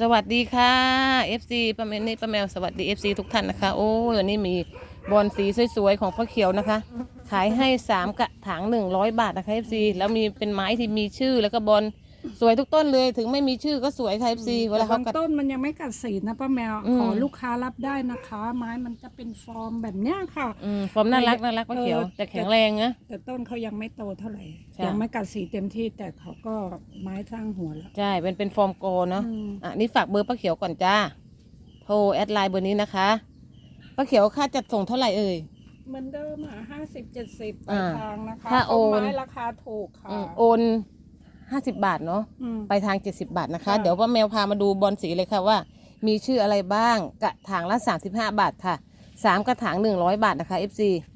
สวัสดีค่ะ FC ป้าแมนนี่ป้าแมวสวัสดี FC ทุกท่านนะคะ โอ้ยวันนี้มีบอลสีสวยๆของพ่อเขียวนะคะ ขายให้ 3 กระถาง100 บาทนะคะ FC แล้วมีเป็นไม้ที่มีชื่อแล้วก็บอล สวยทุกต้นเลยถึงไม่มีชื่อก็สวยค่ะ FC เวลาเขาบางกัดต้นมันยังไม่กัดสีนะป้าแมว อืม ขอลูกค้ารับได้นะคะ ไม้มันจะเป็นฟอร์มแบบเนี้ยค่ะ อืมฟอร์มน่ารักน่ารักป้าเขียว เออ แต่แข็งแรงนะ แต่ต้นเขายังไม่โตเท่าไหร่ ใช่ ยังไม่กัดสีเต็มที่แต่เขาก็ไม้สร้างหัวแล้วใช่เป็นเป็นฟอร์มโกเนาะ อืม อะนี่ฝากเบอร์ป้าเขียวก่อนจ้า โทรแอดไลน์เบอร์นี้นะคะป้าเขียวค่าจัดส่งเท่าไหร่เอ่ย เหมือนเดิมอะห้าสิบเจ็ดสิบปอ่าลายทางนะคะถ้าโอนไม้ราคาถูกค่ะอืมโอน ห้าสิบบาทเนาะอืม ไปทาง70บาทนะคะ ค่ะ เดี๋ยวป้าแมวพามาดูบอลสีเลยค่ะว่า มีชื่ออะไรบ้างกระถางละ35บาทค่ะ3กระถาง100บาทนะคะ FC อื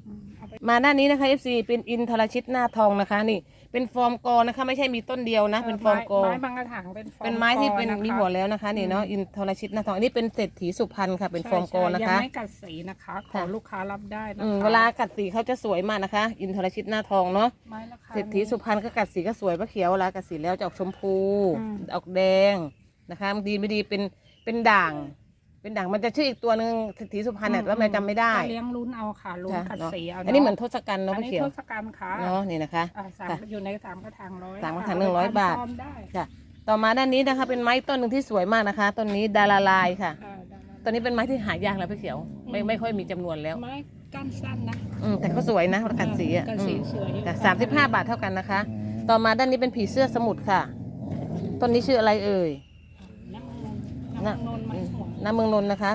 มเอาไปมาด้านนี้นะคะ FC เป็นอินทรชิตหน้าทองนะคะ นี่ เป็นฟอร์มกอนะคะ ไม่ใช่มีต้นเดียวนะ เป็นฟอร์มกอไม้บางกระถางเป็นฟอร์มเป็นไม้ที่เป็นกอนะคะมีหัวแล้วนะคะนี่เนาะอินทรชิตหน้าทองอันนี้เป็นเศรษฐีสุพรรณค่ะ เป็นฟอร์มกอใช่นะใช่คะยังไม่กัดสีนะคะ ขอค่ะลูกค้ารับได้นะอืมคะเวลากัดสีเขาจะสวยมากนะคะ อินทรชิตหน้าทองเนาะไม้ราคาเศรษฐีสุพรรณก็กัดสีก็สวยป้าเขียวเวลากัดสีแล้วจะออกชมพูอืมออกแดงนะคะบางทีไม่ดีเป็นเป็นด่าง เป็นด่างมันจะชื่ออีกตัวหนึ่งเศรษฐีสุพรรณเนี่ยว่าแม่จำไม่ได้ ก็เลี้ยงลุ้นเอาค่ะลุ้นค่ะกัดเนาะสีเอาอันนี้เหมือนทศกัณฐ์อัเนาะนป้านี้เขียวทศกัณฐ์ค่ะเนาะนี่นะคะ อ่าสามค่ะ อยู่ในสามกระถางร้อยสามกระค่ถางหนึ่งร้อยเไปบาทซ้อมได้ค่ะต่อมาด้านนี้นะคะเป็นไม้ต้นหนึ่งที่สวยมากนะคะต้นนี้ดาราลายค่ะอ่าได้ได้ตอนนี้เป็นไม้ที่หายากแล้วป้าเขียว ไม่ไม่ค่อยมีจำนวนแล้วไม้ก้านสั้นนะอืมแต่ก็สวยนะกัดสีอะกัดสีสวยอยู่สามสิบห้าบาทเท่ากันนะคะ ต่อมาด้านนี้เป็นผีเสื้อสมุทรค่ะต้นนี้ชื่ออะไรเอ่ย น้ำมันนนท์ไม้หัว น้ำเมืองนนท์นะคะ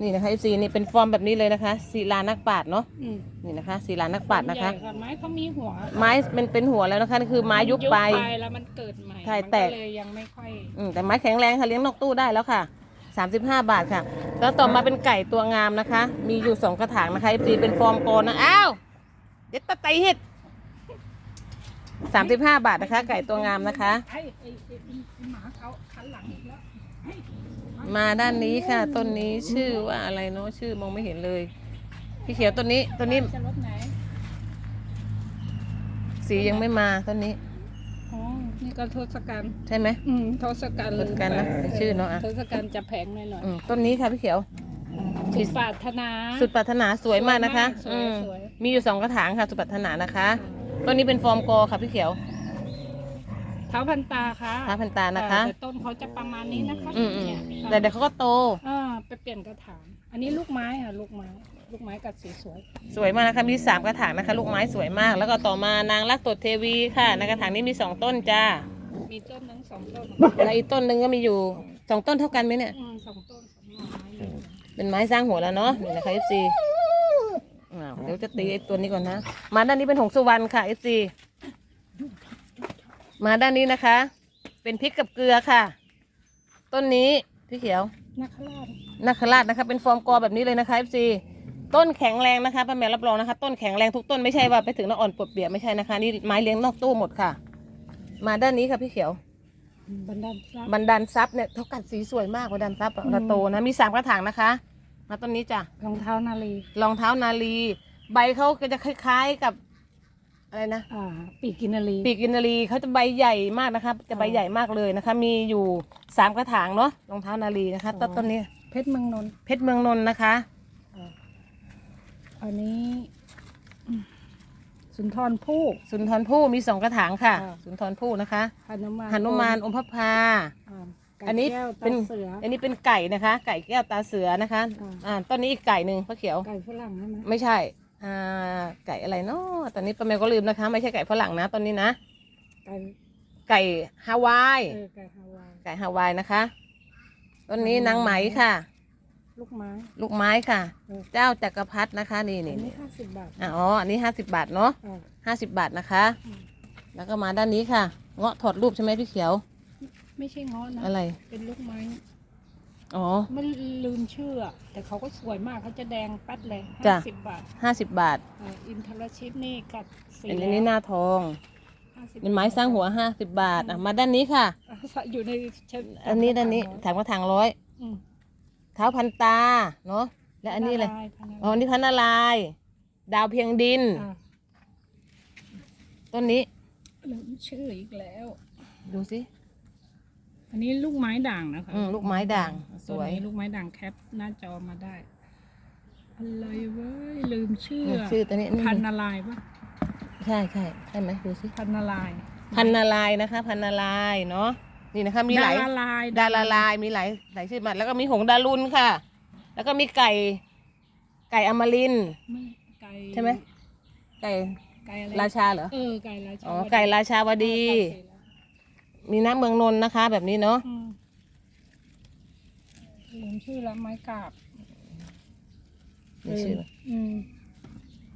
นี่นะคะ FC นี่เป็นฟอร์มแบบนี้เลยนะคะศิลานักปราชญ์เนาะอืมนี่นะคะศิลานักปราชญ์นะคะ ใหญ่ไม้เขามีหัวไม้เป็นเป็นหัวแล้วนะคะนี่คือไม้ยุบไป แล้วมันเกิดใหม่ใช่มันแตก เลยยังไม่ค่อยอืมแต่ไม้แข็งแรงค่ะเลี้ยงนกตู้ได้แล้วค่ะ 35 บาทค่ะ แล้วต่อมาเป็นไก่ตัวงามนะคะ มีอยู่สองกระถางนะคะ FC เป็นฟอร์มโกนนะอ้าวเด็ดตะไตเห็ด35 บาทนะคะ ไก่ตัวงามนะคะ ไอ้ไอ้ไอ้ไอ้หมาเขาคันหลังอีกแล้วเฮ้ย มาด้านนี้ค่ะ ต้นนี้ชื่อว่าอะไรเนาะชื่อมองไม่เห็นเลยพี่เขียวต้นนี้ต้นนี้จะรถไหนสียังไม่มาต้นนี้อ๋อนี่ก็ทศกัณฐ์ใช่ไหมอืมทศกัณฐ์ทศกัณฐ์นะเป็นชื่อเนอะอะทศกัณฐ์จะแพงหน่อยหน่อยอืมต้นนี้ค่ะพี่เขียวสุดปรารถนาสุดปรารถนาสวยมากนะคะสวยมากอืมสวยมีอยู่สองกระถางค่ะสุดปรารถนานะคะต้นนี้เป็นฟอร์มกอค่ะพี่เขียว เท้าพันตาค่ะท้าพันตานะคะแต่ต้นเขาจะประมาณนี้นะคะอืมอืมเนี่ยแต่เดี๋ยวเขาก็โต อ่าไปเปลี่ยนกระถางอันนี้ลูกไม้ค่ะลูกไม้ ลูกไม้กัดสีสวยสวยมากนะคะมีสามกระถางนะคะ ลูกไม้สวยมาก แล้วก็ต่อมานางรักตดเทวีค่ะในกระถางนี้มีสองต้นจ้ามีต้นหนึงสองต้นแล้วอีกต้นหนึ่งก็มีอยู่สองต้นเท่ากันไหมเนี่ย อืมสองต้นสองหน่อไม้อยู่เป็นไม้สร้างหัวแล้วเนาะนี่นะคะ FC อ้าวเดี๋ยวจะตีไอ้ตัวนี้ก่อนนะ มาด้านนี้เป็นหงสุวรรณค่ะ FC มาด้านนี้นะคะ เป็นพริกกับเกลือค่ะ ต้นนี้พี่เขียวนักขราชนาคราชนะคะ เป็นฟอร์มกอแบบนี้เลยนะคะ FC ต้นแข็งแรงนะคะป้าแมวรับรองนะคะ ต้นแข็งแรงทุกต้นไม่ใช่ว่าไปถึงแล้วอ่อนปวดเปียกไม่ใช่นะคะนี่ไม้เลี้ยงนอกตู้หมดค่ะ มาด้านนี้ค่ะพี่เขียว บันดาลทรัพย์บันดาลซับเนี่ยเขากัดสีสวยมากบันดาลซับอะอืมระโตนะมีสามกระถางนะคะมาต้นนี้จ้ะรองเท้านาลีรองเท้านาลี ใบเขาก็จะคล้าย ๆ กับ อะไรนะอ่าปีกกินนาลีปีกอินทรีเขาจะใบใหญ่มากนะคะจะใบใหญ่มากเลยนะคะ มีอยู่สามกระถางเนาะรองเท้านาลีนะคะต้นต้นนี้เพชรเมืองนนท์เพชรเมืองนนท์นะคะอ่าอันนี้อืมสุนทรภู่สุนทรภู่มีสองกระถางค่ะอ่าสุนทรภู่นะคะหนุมานหนุมานอมพระพาอ่าไก่อันนี้แก้วเป็นตาเสืออันนี้เป็นไก่นะคะ ไก่แก้วตาเสือนะคะอ่าอ่าต้นนี้อีกไก่หนึ่งพระเขียวไก่ฝรั่งใช่ไหมไม่ใช่อ่า ไก่อะไรเนาะตอนนี้ป้าแมวก็ลืมนะคะ ไม่ใช่ไก่ฝรั่งนะ ตอนนี้นะ ไก่ไก่ฮาวาย เออไก่ฮาวาย ไก่ฮาวายนะคะต้นนี้นางไหมค่ะ ลูกไม้ ลูกไม้ค่ะ เออ เจ้าจักรพรรดินะคะ นี่อันี่นนี้นี่ห้าสิบบาทอะอ๋ออันนี้ห้าสิบบาทเนาะอ่า ห้าสิบบาทนะคะ อืม แล้วก็มาด้านนี้ค่ะ เงาะถอดรูปใช่ไหมพี่เขียว ไม่ใช่ง้อนะ อะไร เป็นลูกไม้ อ๋อไม่ลืมชื่ออะแต่เขาก็สวยมากเขาจะแดงแป๊ดเลยจ้ะ ห้าสิบบาทห้าสิบบาทอ่าอินทรชิตนี่กัดสีอันแล้วนี้หน้าทอง50เป็นไม้สร้างหัวห้าสิบบาทอะมาด้านนี้ค่ะ อ่าอยู่ในเช็ดอันนี้ด้านนี้ถามกระถางร้อยอืมเท้าพันตาเนาะและอันนี้เลยพาราพาราอ๋อนี่พันนารายณ์ดาวเพียงดิน อ่าต้นนี้ลืมชื่ออีกแล้ว ดูสิ อันนี้ลูกไม้ด่างนะคะอืมลูกไม้ด่างสตัววยนี้ลูกไม้ด่างแคปหน้าจอมาได้ อะไรเว้ยลืมชื่อนี่ชื่อตัวนี้นี่ พันนาลายปะใช่ใช่ใช่ไหมดูสิพันนาลายพันนาลายนะคะ พันนาลายเนาะนี่นะคะมีหลายดาราลายดาราลายมีหลายหลายชื่อมาแล้วก็มีหงส์ดารุนค่ะ แล้วก็มีไก่ ไก่อมรินทร์ไม่ไก่ใช่ไหมไก่ไก่อะไรราชาเหรอ เออไก่ราชาอ๋อไก่ราชาวดีตัดเสร็จแล้ว มีน้ำเมืองนนท์นะคะ แบบนี้เนาะอืมลืมชื่อแล้วไม้กาบมีชื่อลืมอืม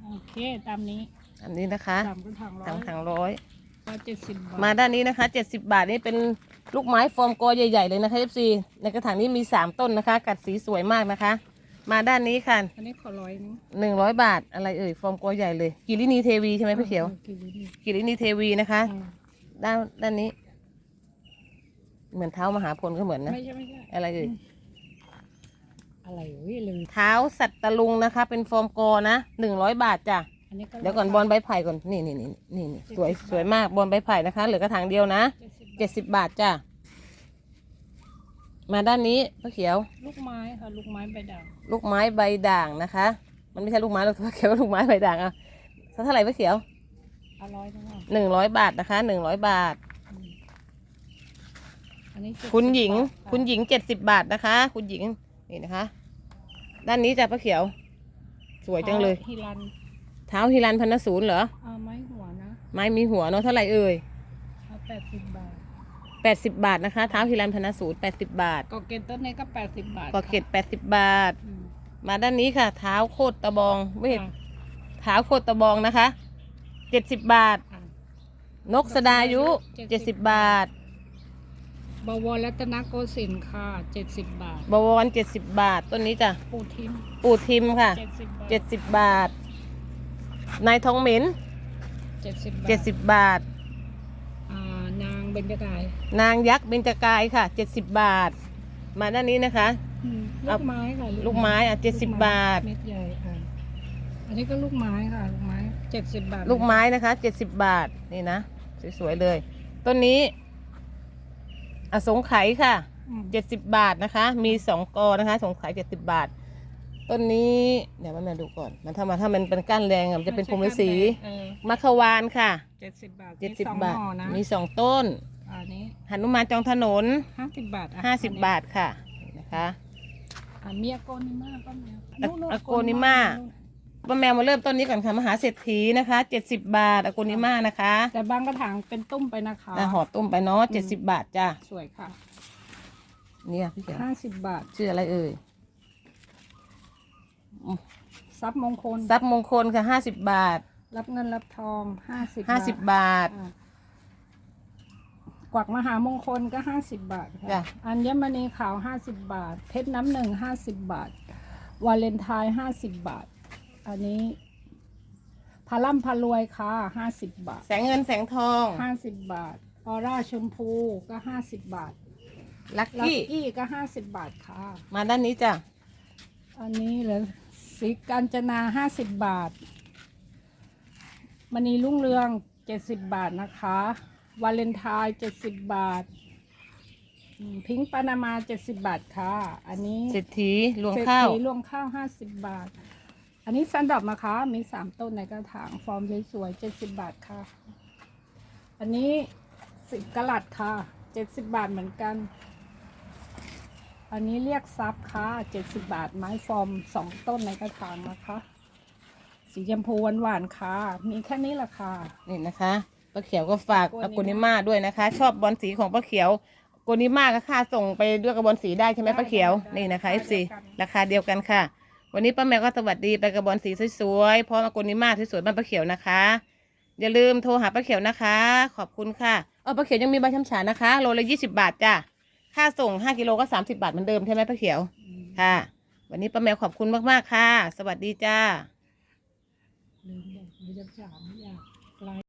โอเคตามนี้อันนี้นะคะตามกระถางร้อถังยถังร้อย ร้อยเจ็ดสิบบาทมาด้านนี้นะคะเจ็ดสิบาทนี่เป็นลูกไม้ฟอร์มกอใหญ่ๆเลยนะคะ FC ในกระถางนี้มีสามต้นนะคะ กัดสีสวยมากนะคะ มาด้านนี้ค่ะ อันนี้ขอร้อยนึงหนึ่งร้อยบาทอะไรเอ่ยฟอร์มกอใหญ่เลย กิรินีเทวีใช่ไหมพี่เขียวออกี่ลิตรนี่กิรินีเทวีนะคะอ่าด้านด้านนี้ เหมือนเท้ามหาพลก็เหมือนนะ ไม่ใช่ไม่ใช่ อะไรเอ่ยอะไรเว้ยลืมเท้าสัตตะลุงนะคะ เป็นฟอร์มกอนะหนึ่งร้อยบาทจ้ะ อันนี้ก็เดี๋ยวก่อนบอลใบไผ่ก่อน นี่นี่นี่นี่นี่สวยสวยมากบอลใบไผ่นะคะ เหลือกระถางเดียวนะเจ็ดสิบบาทเจ็ดสิบบาทจ้ะ มาด้านนี้ป้าเขียว ลูกไม้ค่ะลูกไม้ใบด่างลูกไม้ใบด่างนะคะ มันไม่ใช่ลูกไม้หรอกป้าเขียวว่าลูกไม้ใบด่างอะเท่าไหร่ป้าเขียวอร่อยนะหนึ่งร้อยบาทนะคะหนึ่งร้อยบาท อืมอันนี้70คุณหญิง บาทะคุณหญิงเจ็ดสิบบาทนะคะ คุณหญิงนี่นะคะ ด้านนี้จ้ะป้าเขียว สวยจังเลย ฮิรันเท้าฮิรันพันศูนย์เหรอ เอาไม้หัวนะไม้มีหัวเนาะเท่าไหร่เอ่ยเอาแปดสิบบาทแปดสิบบาทนะคะ เท้าฮิรันพันศูนย์แปดสิบบาทกอเกตต้นนี้ก็แปดสิบบาทกอเกตแปดสิบบาท อืมมาด้านนี้ค่ะ เท้าโคตรตะบองไม่เห็น ค่ะเท้าโคตรตะบองนะคะเจ็ดสิบบาท อะ นกสดายุเจ็ดสิบบาท บวรรัตนโกสินทร์ค่ะเจ็ดสิบบาท บวรเจ็ดสิบบาท ต้นนี้จ้ะ ปูทิมปูทิมค่ะเจ็ดสิบบาท เจ็ดสิบบาท นายทองเหม็นเจ็ดสิบบาทเจ็ดสิบบาท อ่านางเบญจกายนางยักษ์เบญจกายค่ะเจ็ดสิบบาท มาด้านนี้นะคะ อืมเอาลูกไม้ค่ะลูกไม้อะ70ลูกไม้บาท เม็ดใหญ่ค่ะ อันนี้ก็ลูกไม้ค่ะ ลูกไม้เจ็ดสิบบาทลูกไม้นะคะเจ็ดสิบบาท นี่นะ สวยๆเลย ต้นนี้ อสงไขยค่ะอืมเจ็ดสิบบาทนะคะ มีสองกอนะคะ สงไขยเจ็ดสิบบาท ต้นนี้เดี๋ยวแม่ดูก่อน มันถ้ามาถ้ามันเป็นก้านแรงอะมันจะเป็นพรหมฤาษีเออมัคควานค่ะเจ็ดสิบบาทเจ็ดมีสิบองบาทหน่อนะมีสองต้นอันนี้หนุมานจองถนนห้าสิบบาทอะห้าสิบอันนี้บาทค่ะนี่นะคะ อะมีอโกนิมาป้าแมวอะนู่นๆอโกนิมา ป้าแมวมาเริ่มต้นนี้ก่อนค่ะ มหาเศรษฐีนะคะเจ็ดสิบบาทอโกนิมานะคะแต่บางกระถางเป็นตุ้มไปนะคะแต่ห่อต้มไปเนาะเจ็ดสิบบาทจ้าสวยค่ะเนี่ยพี่เขียวห้าสิบบาทชื่ออะไรเอ่ยทรัพย์มงคลทรัพย์มงคลค่ะห้าสิบบาท รับเงินรับทองห้าสิบห้าสิบบาทอะกวักมหามงคลก็ห้าสิบบาทจ้ะค่ะอัญมณีขาวห้าสิบบาท เพชรน้ำหนึ่งห้าสิบบาท วาเลนไทน์ห้าสิบบาท อันนี้พาล่ำพารวยค่ะห้าสิบบาทแสงเงินแสงทอง ห้าสิบบาท ออร่าชมพูก็ห้าสิบบาทลักลักกี้ กี้ก็ห้าสิบบาทค่ะ มาด้านนี้จ้ะ อันนี้เหลือสีกาญจนาห้าสิบบาทมณีรุ่งเรืองเจ็ดสิบบาทนะคะ วาเลนไทน์เจ็ดสิบบาทอืมพิงค์ปานามาเจ็ดสิบบาทค่ะ อันนี้เศรษฐีรวงข้าว เศรษฐีรวงข้าวห้าสิบบาท อันนี้ซันดอกนะคะ มีสามต้นในกระถาง ฟอร์มสวยๆเจ็ดสิบบาทค่ะ อันนี้สิบกะลัดค่ะเจ็ดสิบบาทเหมือนกัน อันนี้เรียกซับค่ะเจ็ดสิบบาทไม้ฟอร์มสองต้นในกระถางนะคะ สีชมพูหวานๆค่ะ มีแค่นี้แหละค่ะ นี่นะคะป้าเขียวก็ฝากออโกโกนินิมามาด้วยนะคะ ชอบบอลสีของป้าเขียวโกนิมาก็ค่าส่งไปด้วยกับบอลสีได้ใช่ไหมได้ป้าเขียวได้นี่นะคะได้ FC ราคาเดียวกันราคาเดียวกันค่ะ วันนี้ป้าแมวก็สวัสดีไปกับบอลสีสวยๆพร้อมอโกนิมาสวยๆบ้านป้าเขียวนะคะ อย่าลืมโทรหาป้าเขียวนะคะ ขอบคุณค่ะเออป้าเขียวยังมีใบช้ำฉานะคะโลละยี่สิบาทจ้ะค่าส่งห้ากิโลก็สามสิบาทเหมือนเดิมใช่ไหมป้าเขียวค่ะ วันนี้ป้าแมวขอบคุณมากๆค่ะ สวัสดีจ้า ลืมบอกไม่จะถาไม่อยากไลฟ์